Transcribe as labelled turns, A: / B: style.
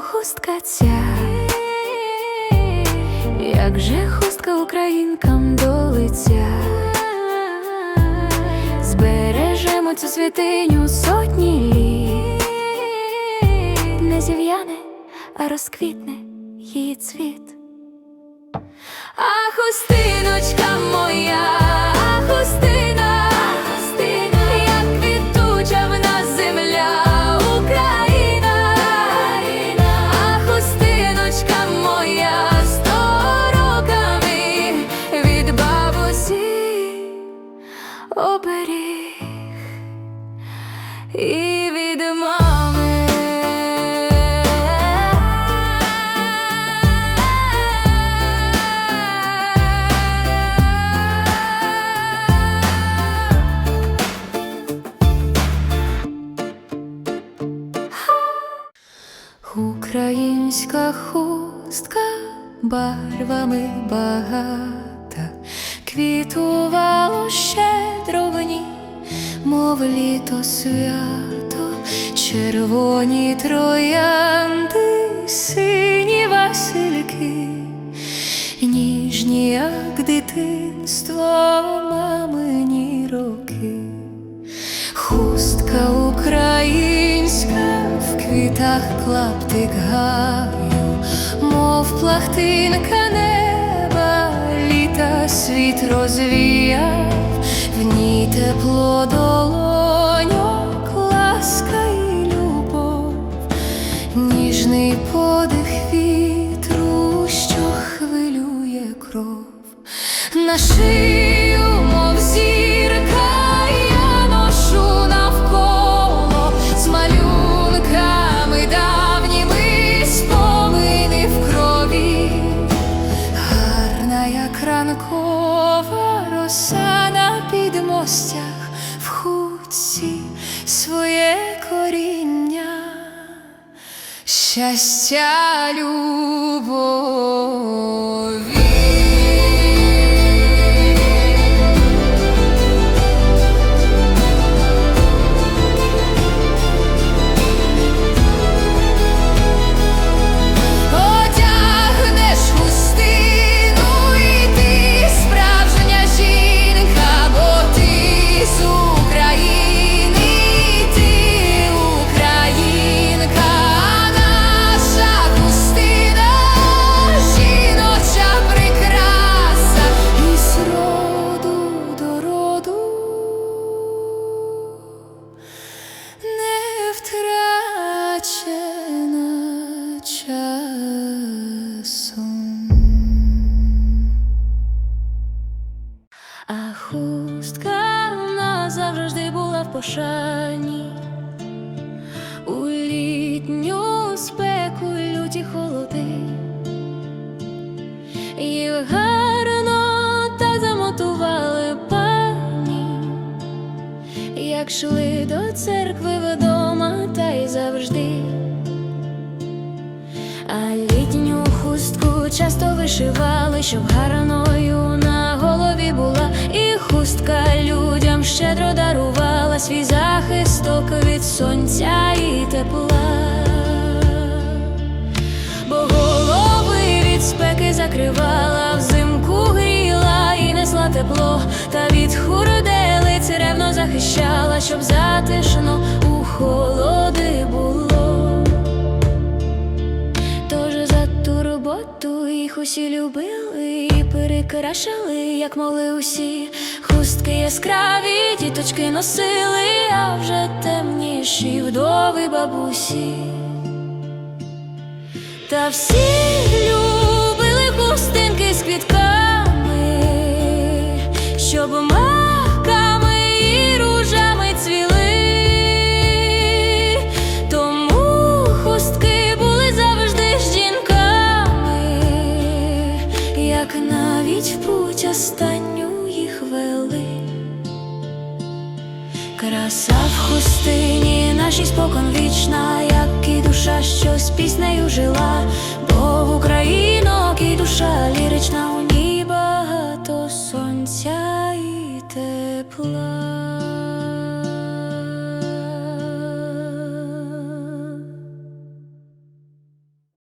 A: хустка ця, як же хустка українкам до лиця. Збережемо цю святиню сотні літ. Не зів'яне, а розквітне її цвіт. А хустиночка моя, і від мами. Українська хустка барвами багата, ній, мов літо свято, червоні троянди, сині васильки, ніжні, як дитинство, мамині роки. Хустка українська в квітах клаптик гаю, мов плахтинка неба, літа світ розвіяв, в ній тепло долоньок, на мов зірка, я ношу навколо. З малюнками давніми спомини в крові, гарна, як роса на підмостях в хутці своє коріння, щастя, любові. Пошані у літню спеку люті холоди. Їх гарно так замотували пані, як шли до церкви вдома, та й завжди. А літню хустку часто вишивали, щоб гарною була, і хустка людям щедро дарувала свій захисток від сонця і тепла, бо голови від спеки закривала, взимку гріла і несла тепло, та від хурделиць ревно захищала, щоб затишно у холоди роботу їх усі любили і перекрашали, як моли усі. Хустки яскраві, діточки носили, а вже темніші вдови бабусі. Та всі любили хустинки з квітками, як навіть в путь останню їх вели, краса в хустині, нашій спокон вічна, як і душа, що з піснею жила, бо в Українок і душа лірична у ній багато сонця і тепла.